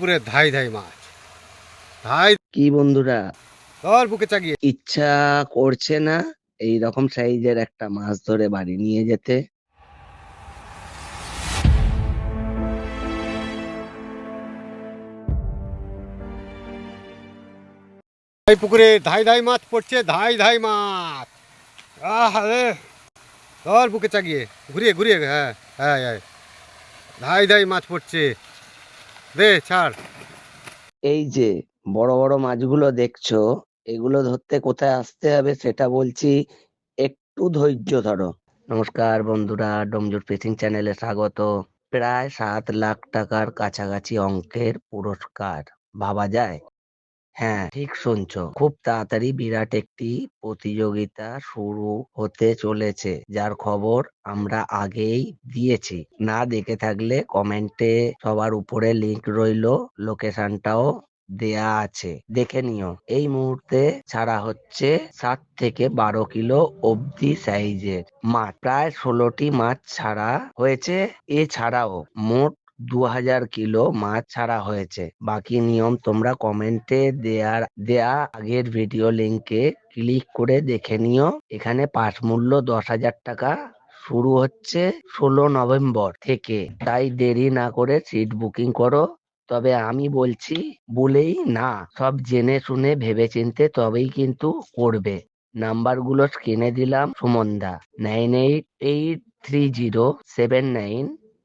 পুরে ধাই ধাই মাছ। ধাই কি বন্ধুরা? ধর বুকে চাগিয়ে। ইচ্ছা করছে না এই রকম সাইজের একটা মাছ ধরে বাড়ি নিয়ে যেতে। এই পুকুরে ধাই ধাই মাছ পড়ছে ধাই ধাই মাছ। আরে ধর বুকে চাগিয়ে। ঘুরিয়ে ঘুরিয়ে হ্যাঁ হ্যাঁ হ্যাঁ। ধাই ধাই মাছ পড়ছে। দে, ছাড়। এই যে, বড় বড় মাছগুলো দেখছ, এগুলো ধরতে কোথায় আসতে হবে সেটা বলছি, একটু ধৈর্য ধরো। নমস্কার বন্ধুরা, ডমজুর ফিশিং চ্যানেলে স্বাগত। প্রায় সাত লাখ টাকার কাছাকাছি অঙ্কের পুরস্কার, ভাবা যায়? হ্যাঁ ঠিক শুনছো। খুব তাড়াতাড়ি বিরাট একটি প্রতিযোগিতা শুরু হতে চলেছে, যার খবর আমরা আগেই দিয়েছি। না দেখে থাকলে কমেন্টে সবার উপরে লিংক রইল, লোকেশনটাও দেয়া আছে। দেখে নিও, এই মুহূর্তে ছাড়া হচ্ছে সাত থেকে বারো কিলো অবধি সাইজের মাছ। প্রায় ষোলোটি মাছ ছাড়া হয়েছে। এছাড়াও মোট দু হাজার কিলো মাছ ছাড়া হয়েছে। বাকি নিয়ম তোমরা কমেন্টে দেয়ার, দেয়া আগের ভিডিও লিংকে ক্লিক করে দেখে নিও। এখানে পাস মূল্য দশ হাজার টাকা। শুরু হচ্ছে ষোলো নভেম্বর থেকে। তাই দেরি না করে সিট বুকিং করো। তবে আমি বলছি বলেই না। সব জেনে শুনে ভেবেচিন্তে তবেই কিন্তু করবে। নাম্বারগুলো স্ক্রিনে দিলাম, সুমনদা। Nine eight eight three zero, seven nine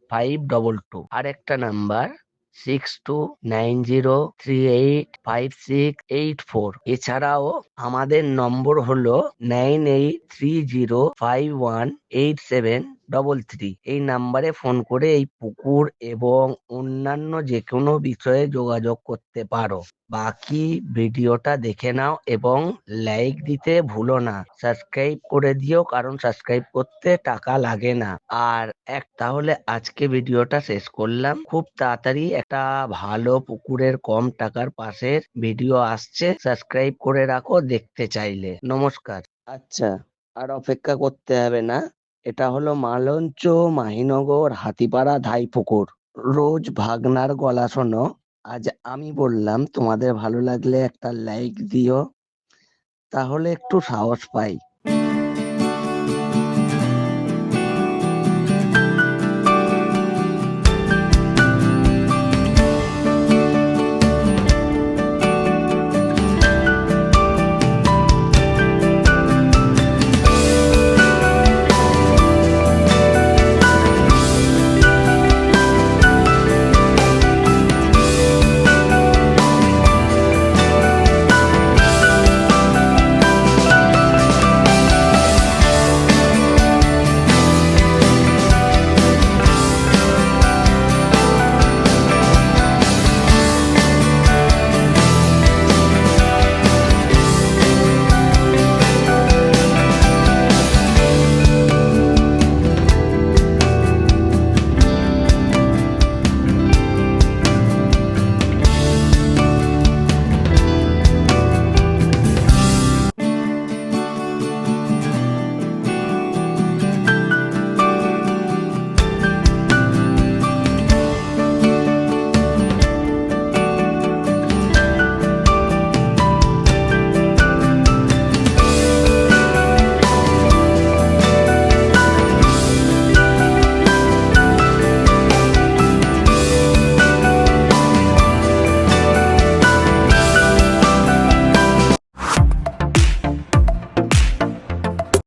five double two আর একটা number six two nine zero three eight five six eight four এছাড়াও আমাদের নম্বর হলো nine eight three zero five one eight seven double three এই নাম্বারে phone করে এই পুকুর এবং অন্যান্য যে কোনো বিষয়ে যোগাযোগ করতে পারো। বাকি ভিডিওটা দেখে নাও এবং লাইক দিতে ভুলো না। সাবস্ক্রাইব করে দিও, কারণ সাবস্ক্রাইব করতে টাকা লাগে না। আর এক, তাহলে আজকে ভিডিওটা শেষ করলাম। খুব তাড়াতাড়ি একটা ভালো পুকুরের কম টাকার পাশের ভিডিও আসছে। সাবস্ক্রাইব করে রাখো দেখতে চাইলে। নমস্কার। আচ্ছা আর অপেক্ষা করতে হবে না। এটা হলো মালঞ্চ, মাহিনগর, হাতিপাড়া, ধাইপুকুর। রোজ ভাগনার গলা শোনো। আজ আমি বললাম, তোমাদের ভালো লাগলে একটা লাইক দিও। তাহলে একটু সাহস পাই।